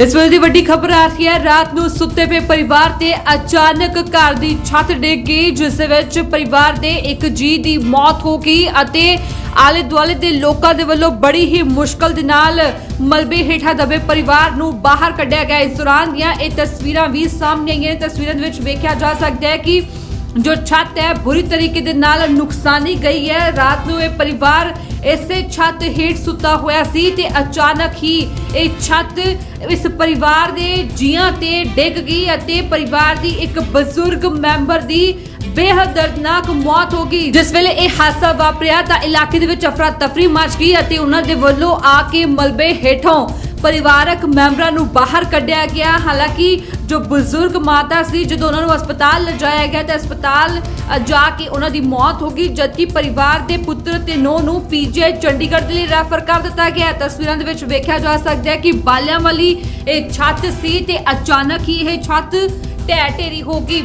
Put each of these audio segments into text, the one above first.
ਇਸ ਵੇਲੇ ਦੀ ਵੱਡੀ ਖਬਰ ਆ ਰਹੀ ਹੈ, ਰਾਤ ਨੂੰ ਸੁੱਤੇ ਪਏ ਪਰਿਵਾਰ ਤੇ ਅਚਾਨਕ ਘਰ ਦੀ ਛੱਤ ਡਿੱਗ ਗਈ, ਜਿਸ ਵਿੱਚ ਪਰਿਵਾਰ ਦੇ ਇੱਕ ਜੀ ਦੀ ਮੌਤ ਹੋ ਗਈ ਅਤੇ ਆਲੇ ਦੁਆਲੇ ਦੇ ਲੋਕਾਂ ਦੇ ਵੱਲੋਂ ਬੜੀ ਹੀ ਮੁਸ਼ਕਲ ਦੇ ਨਾਲ ਮਲਬੇ ਹੇਠਾਂ ਦਬੇ ਪਰਿਵਾਰ ਨੂੰ ਬਾਹਰ ਕੱਢਿਆ ਗਿਆ। ਇਸ ਦੌਰਾਨ ਦੀਆਂ ਇਹ ਤਸਵੀਰਾਂ ਵੀ ਸਾਹਮਣੇ ਆਈਆਂ ਤਸਵੀਰਾਂ ਦੇ ਵਿੱਚ ਵੇਖਿਆ ਜਾ ਸਕਦਾ ਹੈ ਕਿ ਜੋ ਛੱਤ ਹੈ, ਬੁਰੀ ਤਰੀਕੇ ਦੇ ਨਾਲ ਨੁਕਸਾਨੀ ਗਈ ਹੈ। ਰਾਤ ਨੂੰ ਇਹ ਪਰਿਵਾਰ ਇਸੇ ਛੱਤ ਹੇਠ ਸੁੱਤਾ ਹੋਇਆ ਸੀ ਤੇ ਅਚਾਨਕ ਹੀ ਇਹ ਛੱਤ ਇਸ ਪਰਿਵਾਰ ਦੇ ਜੀਆਂ ਤੇ ਡਿੱਗ ਗਈ ਅਤੇ ਪਰਿਵਾਰ ਦੀ ਇੱਕ ਬਜ਼ੁਰਗ ਮੈਂਬਰ ਦੀ ਬੇਹੱਦ ਦਰਦਨਾਕ ਮੌਤ ਹੋ ਗਈ। ਜਿਸ ਵੇਲੇ ਇਹ ਹਾਦਸਾ ਵਾਪਰਿਆ ਤਾਂ ਇਲਾਕੇ ਦੇ ਵਿੱਚ ਅਫਰਾ ਤਫਰੀ ਮਚ ਗਈ ਅਤੇ ਉਹਨਾਂ ਦੇ ਵੱਲੋਂ ਆ ਕੇ ਮਲਬੇ ਹੇਠੋਂ ਪਰਿਵਾਰਕ ਮੈਂਬਰਾਂ ਨੂੰ ਬਾਹਰ ਕੱਢਿਆ ਗਿਆ। ਹਾਲਾਂਕਿ ਜੋ ਬਜ਼ੁਰਗ ਮਾਤਾ ਸੀ, ਜਦੋਂ ਉਹਨਾਂ ਨੂੰ ਹਸਪਤਾਲ ਲਿਜਾਇਆ ਗਿਆ, ਤਾਂ ਹਸਪਤਾਲ ਜਾ ਕੇ ਉਹਨਾਂ ਦੀ ਮੌਤ ਹੋ ਗਈ। ਜਦਕਿ ਪਰਿਵਾਰ ਦੇ ਪੁੱਤਰ ਤੇ ਨੋ ਨੂੰ ਪੀਜੀਆਈ ਚੰਡੀਗੜ੍ਹ ਦੇ ਲਈ ਰੈਫਰ ਕਰ ਦਿੱਤਾ ਗਿਆ। ਤਸਵੀਰਾਂ ਦੇ ਵਿੱਚ ਵੇਖਿਆ ਜਾ ਸਕਦਾ ਹੈ ਕਿ ਬਾਲਿਆਂ ਵਾਲੀ ਇਹ ਛੱਤ ਸੀ ਤੇ ਅਚਾਨਕ ਹੀ ਇਹ ਛੱਤ ਢਹਿ ਢੇਰੀ ਹੋ ਗਈ।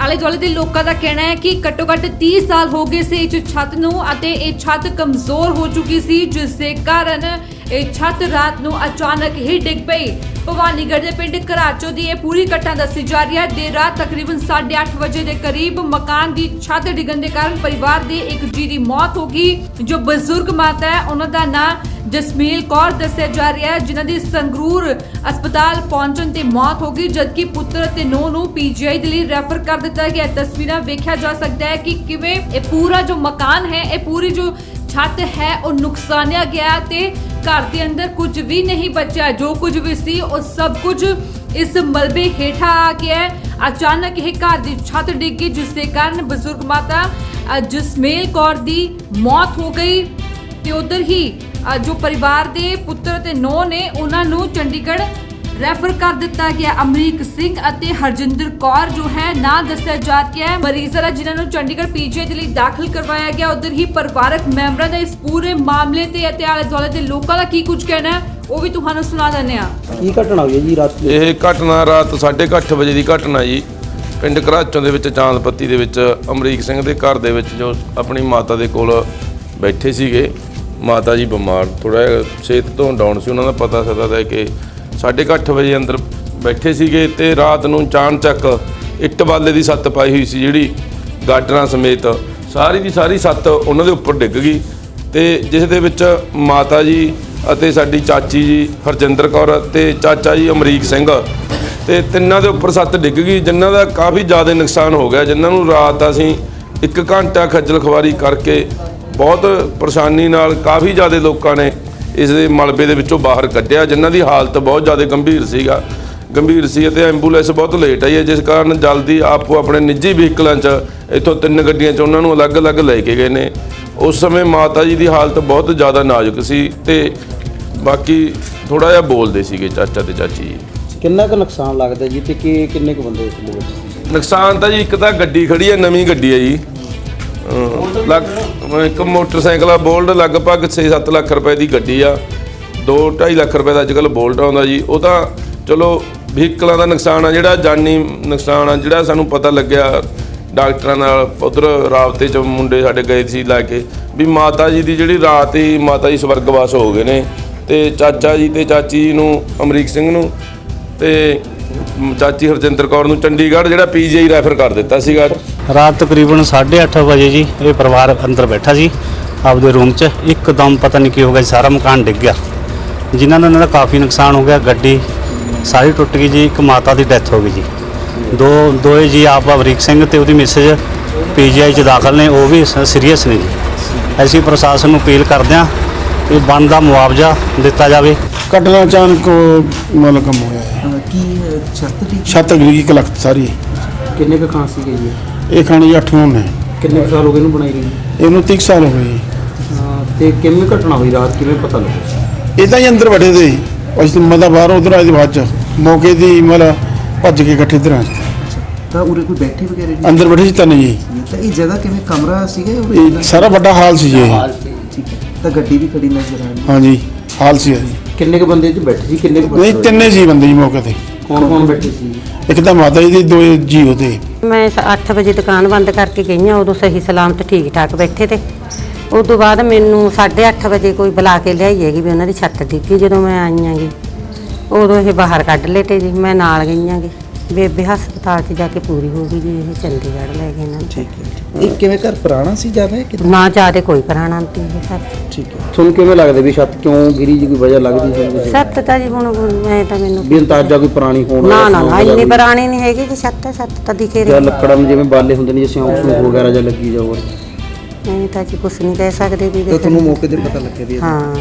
ਆਲੇ ਦੁਆਲੇ ਦੇ ਲੋਕਾਂ ਦਾ ਕਹਿਣਾ ਹੈ ਕਿ ਘੱਟੋ ਘੱਟ 30 ਸਾਲ ਹੋ ਗਏ ਸੀ ਇਸ ਛੱਤ ਨੂੰ ਅਤੇ ਇਹ ਛੱਤ ਕਮਜ਼ੋਰ ਹੋ ਚੁੱਕੀ ਸੀ, ਜਿਸ ਦੇ ਕਾਰਨ ਇਹ ਛੱਤ ਰਾਤ ਨੂੰ ਅਚਾਨਕ ਹੀ ਡਿੱਗ ਪਈ। ਭਵਾਨੀਗੜ੍ਹ ਦੇ ਪਿੰਡ ਘਰਾਚੋ ਦੀ ਇਹ ਪੂਰੀ ਘਟਨਾ ਦੱਸੀ ਜਾ ਰਹੀ ਹੈ। ਦੇਰ ਰਾਤ ਤਕਰੀਬਨ 8:30 ਵਜੇ ਦੇ ਕਰੀਬ ਮਕਾਨ ਦੀ ਛੱਤ ਡਿੱਗਣ ਦੇ ਕਾਰਨ ਪਰਿਵਾਰ ਦੇ ਇੱਕ ਜੀ ਦੀ ਮੌਤ ਹੋ ਗਈ, ਜੋ ਬਜ਼ੁਰਗ ਮਾਤਾ ਹੈ। ਉਹਨਾਂ ਦਾ ਨਾਂ ਜਸਮੀਲ ਕੌਰ ਦੱਸਿਆ ਜਾ ਰਿਹਾ ਹੈ, ਜਿਨ੍ਹਾਂ ਦੀ ਸੰਗਰੂਰ ਹਸਪਤਾਲ ਪਹੁੰਚਣ ਤੇ ਮੌਤ ਹੋ ਗਈ, ਜਦਕਿ ਪੁੱਤਰ ਤੇ ਨੂੰਹ ਨੂੰ ਪੀਜੀਆਈ ਦੇ ਲਈ ਰੈਫਰ ਕਰ ਦਿੱਤਾ ਗਿਆ ਤਸਵੀਰਾਂ ਵੇਖਿਆ ਜਾ ਸਕਦਾ ਹੈ ਕਿ ਕਿਵੇਂ ਇਹ ਪੂਰਾ ਜੋ ਮਕਾਨ ਹੈ, ਇਹ ਪੂਰੀ ਜੋ ਛੱਤ ਹੈ, ਉਹ ਨੁਕਸਾਨਿਆ ਗਿਆ ਤੇ ਘਰ ਦੇ ਅੰਦਰ ਕੁਝ ਵੀ ਨਹੀਂ ਬਚਿਆ। ਜੋ ਕੁਝ ਵੀ ਸੀ, ਉਹ ਸਭ ਕੁਝ ਇਸ ਮਲਬੇ ਹੇਠਾਂ ਆ ਗਿਆ ਅਚਾਨਕ ਇਹ ਘਰ ਦੀ ਛੱਤ ਡਿੱਗ ਗਈ, ਜਿਸ ਦੇ ਕਾਰਨ ਬਜ਼ੁਰਗ ਮਾਤਾ ਜਸਮੇਲ ਕੌਰ ਦੀ ਮੌਤ ਹੋ ਗਈ। ਤੇ ਉਧਰ ਹੀ ਜੋ ਪਰਿਵਾਰ ਦੇ ਪੁੱਤਰ ਤੇ ਨੌ ਨੇ, ਉਹਨਾਂ ਨੂੰ ਚੰਡੀਗੜ੍ਹ ਰੈਫਰ ਕਰ ਦਿੱਤਾ ਗਿਆ। ਅਮਰੀਕ ਸਿੰਘ ਅਤੇ ਹਰਜਿੰਦਰ ਕੌਰ ਜੋ ਹੈ ਨਾਂ ਦੱਸਿਆ ਜਾ ਰਿਹਾ ਹੈ। ਮਰੀਜ਼ ਹੈ ਜਿਨ੍ਹਾਂ ਨੂੰ ਚੰਡੀਗੜ੍ਹ ਪੀਜੀਆਈ ਦੇ ਲਈ ਦਾਖਲ ਕਰਵਾਇਆ ਗਿਆ। ਉਧਰ ਹੀ ਪਰਿਵਾਰਕ ਮੈਂਬਰਾਂ ਦਾ ਇਸ ਪੂਰੇ ਮਾਮਲੇ ਤੇ ਅਤੇ ਆਲੇ ਦੁਆਲੇ ਦੇ ਲੋਕਾਂ ਦਾ ਕੀ ਕੁਝ ਕਹਿਣਾ ਹੈ ਉਹ ਵੀ ਤੁਹਾਨੂੰ ਸੁਣਾ ਦਿੰਦੇ ਹਾਂ। ਕੀ ਘਟਨਾ ਹੋਈ ਹੈ ਜੀ ਰਾਤ ਨੂੰ ਇਹ ਘਟਨਾ ਰਾਤ 8:30 ਵਜੇ ਦੀ ਘਟਨਾ ਜੀ। ਪਿੰਡ ਘਰਾਚੋਂ ਦੇ ਵਿੱਚ ਚਾਂਦਪੱਤੀ ਦੇ ਵਿੱਚ ਅਮਰੀਕ ਸਿੰਘ ਦੇ ਘਰ ਦੇ ਵਿੱਚ ਜੋ ਆਪਣੀ ਮਾਤਾ ਦੇ ਕੋਲ ਬੈਠੇ ਸੀਗੇ। ਮਾਤਾ ਜੀ ਬਿਮਾਰ ਥੋੜਾ ਸਿਹਤ ਤੋਂ ਡਾਊਨ ਸੀ। ਉਹਨਾਂ ਦਾ ਪਤਾ ਸਦਾ ਦਾ ਕਿ 8:30 ਵਜੇ ਅੰਦਰ ਬੈਠੇ ਸੀਗੇ ਤੇ ਰਾਤ ਨੂੰ ਚਾਨਚੱਕ ਇੱਟ ਬਾਲੇ ਦੀ ਸੱਤ ਪਾਈ ਹੋਈ ਸੀ ਜਿਹੜੀ ਗਾਡਰਾਂ ਸਮੇਤ। ਸਾਰੀ ਦੀ ਸਾਰੀ ਸੱਤ ਉਹਨਾਂ ਦੇ ਉੱਪਰ ਡਿੱਗ ਗਈ ਤੇ ਜਿਸ ਦੇ ਵਿੱਚ ਮਾਤਾ ਜੀ ਅਤੇ ਸਾਡੀ ਚਾਚੀ ਜੀ ਹਰਜਿੰਦਰ ਕੌਰ ਤੇ ਚਾਚਾ ਜੀ ਅਮਰੀਕ ਸਿੰਘ ਤੇ ਤਿੰਨਾਂ ਦੇ ਉੱਪਰ ਸੱਤ ਡਿੱਗ ਗਈ, ਜਿਨ੍ਹਾਂ ਦਾ ਕਾਫੀ ਜ਼ਿਆਦਾ ਨੁਕਸਾਨ ਹੋ ਗਿਆ, ਜਿਨ੍ਹਾਂ ਨੂੰ ਰਾਤ ਅਸੀਂ ਇੱਕ ਘੰਟਾ ਖੱਜਲ ਖਵਾਰੀ ਕਰਕੇ ਬਹੁਤ ਪਰੇਸ਼ਾਨੀ ਨਾਲ ਕਾਫੀ ਜ਼ਿਆਦਾ ਲੋਕਾਂ ਨੇ ਇਸ ਦੇ ਮਲਬੇ ਦੇ ਵਿੱਚੋਂ ਬਾਹਰ ਕੱਢਿਆ ਜਿਨ੍ਹਾਂ ਦੀ ਹਾਲਤ ਬਹੁਤ ਜ਼ਿਆਦਾ ਗੰਭੀਰ ਸੀਗਾ। ਗੰਭੀਰ ਸੀ ਅਤੇ ਐਂਬੂਲੈਂਸ ਬਹੁਤ ਲੇਟ ਆਈ ਹੈ ਜਿਸ ਕਾਰਨ ਜਲਦੀ ਆਪੋ ਆਪਣੇ ਨਿੱਜੀ ਵਹੀਕਲਾਂ 'ਚ ਇੱਥੋਂ ਤਿੰਨ ਗੱਡੀਆਂ 'ਚ ਉਹਨਾਂ ਨੂੰ ਅਲੱਗ-ਅਲੱਗ ਲੈ ਕੇ ਗਏ ਨੇ। ਉਸ ਸਮੇਂ ਮਾਤਾ ਜੀ ਦੀ ਹਾਲਤ ਬਹੁਤ ਜ਼ਿਆਦਾ ਨਾਜ਼ੁਕ ਸੀ ਤੇ ਬਾਕੀ ਥੋੜਾ ਜਿਹਾ ਬੋਲਦੇ ਸੀਗੇ ਚਾਚਾ ਤੇ ਚਾਚੀ ਜੀ। ਕਿੰਨਾ ਕੁ ਨੁਕਸਾਨ ਲੱਗਦਾ ਜੀ ਤੇ ਕਿ ਕਿੰਨੇ ਕੁ ਬੰਦੇ ਇਸ ਦੇ ਵਿੱਚ ਸੀ? ਨੁਕਸਾਨ ਤਾਂ ਜੀ ਇੱਕ ਤਾਂ ਗੱਡੀ ਖੜੀ ਹੈ ਨਵੀਂ ਗੱਡੀ ਹੈ ਜੀ। ਅਹ ਲੱਗ ਇੱਕ ਮੋਟਰਸਾਈਕਲ ਆ ਬੋਲਡ ਲਗਭਗ 6-7 ਲੱਖ ਰੁਪਏ ਦੀ ਗੱਡੀ ਆ। 2-2.5 ਲੱਖ ਰੁਪਏ ਦਾ ਅੱਜਕੱਲ ਬੋਲਟ ਆਉਂਦਾ ਜੀ। ਉਹ ਤਾਂ ਚਲੋ ਵਹੀਕਲਾਂ ਦਾ ਨੁਕਸਾਨ ਆ, ਜਿਹੜਾ ਜਾਨੀ ਨੁਕਸਾਨ ਆ, ਜਿਹੜਾ ਸਾਨੂੰ ਪਤਾ ਲੱਗਿਆ ਡਾਕਟਰਾਂ ਨਾਲ, ਉਧਰ ਰਾਬਤੇ ਚ ਮੁੰਡੇ ਸਾਡੇ ਗਏ ਸੀ ਲੈ ਕੇ, ਵੀ ਮਾਤਾ ਜੀ ਦੀ ਜਿਹੜੀ ਰਾਤ ਹੀ ਮਾਤਾ ਜੀ ਸਵਰਗਵਾਸ ਹੋ ਗਏ ਨੇ। ਤੇ ਚਾਚਾ ਜੀ ਤੇ ਚਾਚੀ ਜੀ ਨੂੰ, ਅਮਰੀਕ ਸਿੰਘ ਨੂੰ, ਤੇ ਚਾਚੀ ਹਰਜਿੰਦਰ ਕੌਰ ਨੂੰ ਚੰਡੀਗੜ੍ਹ ਜਿਹੜਾ ਪੀਜੀਆਈ ਰੈਫਰ ਕਰ ਦਿੱਤਾ ਸੀਗਾ। ਰਾਤ ਤਕਰੀਬਨ 8:30 ਵਜੇ ਜੀ ਇਹ ਪਰਿਵਾਰ ਅੰਦਰ ਬੈਠਾ ਸੀ। ਆਪਦੇ ਰੂਮ 'ਚ ਇੱਕਦਮ ਪਤਾ ਨਹੀਂ ਕੀ ਹੋ ਗਿਆ ਜੀ, ਸਾਰਾ ਮਕਾਨ ਡਿੱਗ ਗਿਆ। ਜਿਨ੍ਹਾਂ ਨਾਲ ਉਹਨਾਂ ਦਾ ਕਾਫੀ ਨੁਕਸਾਨ ਹੋ ਗਿਆ ਗੱਡੀ ਸਾਰੀ ਟੁੱਟ ਗਈ ਜੀ ਇੱਕ ਮਾਤਾ ਦੀ ਡੈਥ ਹੋ ਗਈ ਜੀ। ਦੋ ਦੋਏ ਜੀ ਆਪ ਅਮਰੀਕ ਸਿੰਘ ਤੇ ਉਹਦੀ ਮਿਸਜ ਪੀਜੀਆਈ 'ਚ ਦਾਖਲ ਨੇ ਉਹ ਵੀ ਸੀਰੀਅਸ ਨੇ ਜੀ। ਅਸੀਂ ਪ੍ਰਸ਼ਾਸਨ ਨੂੰ ਅਪੀਲ ਕਰਦੇ ਹਾਂ ਕਿ ਬਣਦਾ ਮੁਆਵਜ਼ਾ ਦਿੱਤਾ ਜਾਵੇ। ਘਟਨਾ ਅਚਾਨਕ ਮਤਲਬ ਕੰਮ ਹੋਇਆ ਹੈ। ਕੀ ਛੱਤ ਦੀ ਛੱਤ ਗਿਰੀ ਲੱਖ ਸਾਰੀ। ਕਿੰਨੇ ਕੁ ਖਾਂਸੀ ਗਈ ਹੈ ਇਹ ਖਾਣੀ ਜੀ 8 ਨੇ। ਕਿੰਨੇ ਕੁ ਸਾਲ ਹੋ ਗਏ ਇਹਨੂੰ ਬਣਾਈ ਗਈ ਇਹਨੂੰ 30 ਸਾਲ ਹੋ ਗਏ। ਹਾਂ, ਤੇ ਕਿਵੇਂ ਘਟਨਾ ਹੋਈ ਰਾਤ? ਕਿਵੇਂ ਪਤਾ ਲੱਗਾ ਇਹ ਤਾਂ ਹੀ ਅੰਦਰ ਬੈਠੇ ਤੇ ਅਸੀਂ ਮਤਲਬ ਬਾਹਰ ਉਧਰ ਆਏ ਦੇ ਬਾਅਦ ਚ। ਮੌਕੇ ਦੀ ਮਤਲਬ ਭੱਜ ਕੇ ਇਕੱਠੇ ਇਧਰ ਆਏ। ਤਾਂ ਉਰੇ ਕੋਈ ਬੈਠੇ ਵਗੈਰੇ ਨਹੀਂ ਅੰਦਰ ਬੈਠੇ ਸੀ ਤਿੰਨ ਜੀ। ਤਾਂ ਇਹ ਜਗ੍ਹਾ ਕਿਵੇਂ? ਕਮਰਾ ਸੀਗਾ ਜਾਂ ਉਰੇ ਇਹ ਸਾਰਾ ਵੱਡਾ ਹਾਲ ਸੀ ਜੀ ਇਹ। ਠੀਕ ਹੈ ਤਾਂ ਗੱਡੀ ਵੀ ਖੜੀ ਨਜ਼ਰ ਆ ਰਹੀ ਹਾਂਜੀ ਹਾਲ ਸੀ ਜੀ ਕਿੰਨੇ ਕੁ ਬੰਦੇ ਚ ਬੈਠੇ ਸੀ? ਕਿੰਨੇ ਕੁ ਨਹੀਂ ਤਿੰਨੇ ਸੀ ਬੰਦੇ ਜੀ ਮੌਕੇ ਤੇ। ਕੌਣ ਕੌਣ ਬੈਠੇ ਸੀ? ਇੱਕ ਤਾਂ ਮਾਤਾ ਜੀ ਦੀ ਦੋ ਜੀ ਉਹਦੇ। ਮੈਂ 8 ਵਜੇ ਦੁਕਾਨ ਬੰਦ ਕਰਕੇ ਗਈ ਹਾਂ ਉਦੋਂ ਸਹੀ ਸਲਾਮਤ ਠੀਕ ਠਾਕ ਬੈਠੇ ਤੇ। ਉਸ ਤੋਂ ਬਾਅਦ ਮੈਨੂੰ 8:30 ਵਜੇ ਕੋਈ ਬੁਲਾ ਕੇ ਲਿਆਈ ਹੈਗੀ ਵੀ ਉਹਨਾਂ ਦੀ ਛੱਤ ਡਿੱਗੀ ਜਦੋਂ ਮੈਂ ਆਈ ਆਂਗੀ ਉਦੋਂ ਇਹ ਬਾਹਰ ਕੱਢ ਤੇ ਜੀ ਮੈਂ ਨਾਲ ਗਈਆਂ ਗੀ ਬੇਬੇ ਹਸਪਤਾਲ 'ਚ ਜਾ ਕੇ ਪੂਰੀ ਹੋ ਗਈ ਜੀ ਇਹ ਚੰਡੀਗੜ੍ਹ ਲੈ ਗਏ ਇਹਨਾਂ ਨੂੰ। ਠੀਕ ਹੈ ਇਹ ਕਿਵੇਂ ਘਰ ਪੁਰਾਣਾ ਸੀ ਜ਼ਿਆਦਾ ਹੈ ਕਿ ਨਾ ਜ਼ਿਆਦੇ ਕੋਈ ਪ੍ਰਾਣਾ ਨਹੀਂ ਇਹ ਸਭ ਠੀਕ ਹੈ। ਤੁਹਾਨੂੰ ਕਿਵੇਂ ਲੱਗਦਾ ਵੀ ਛੱਤ ਕਿਉਂ ਗਿਰੀ ਜੀ ਕੋਈ ਵਜ੍ਹਾ ਲੱਗਦੀ ਕਿਸੇ? ਸੱਤ ਤਾਂ ਜੀ ਹੁਣ ਮੈਂ ਤਾਂ ਮੈਨੂੰ ਵੀ ਅੰਦਾਜ਼ਾ ਕੋਈ ਪੁਰਾਣੀ ਹੋਣ ਨਾ ਨਾ ਨਾ ਇੰਨੀ ਪੁਰਾਣੀ ਨਹੀਂ ਹੈਗੀ ਜੀ ਸੱਤ ਸੱਤ ਤਾਂ ਦਿਖੇ ਜਾਂ ਰਹੀ। ਲੱਕੜਾਂ ਨੂੰ ਜਿਵੇਂ ਬਾਲੇ ਹੁੰਦੇ ਨੇ ਜਿਵੇਂ ਸਿਉਂਕ ਸੂਕ ਵਗੈਰਾ ਜਾਂ ਲੱਗੀ ਜਾਓ ਨਹੀਂ ਤਾਂ ਜੀ ਕੁਛ ਨਹੀਂ ਕਹਿ ਸਕਦੇ ਵੀ ਤਾਂ ਤੁਹਾਨੂੰ ਮੌਕੇ ਤੇ ਪਤਾ ਲੱਗਿਆ ਵੀ ਇਹ- ਹਾਂ।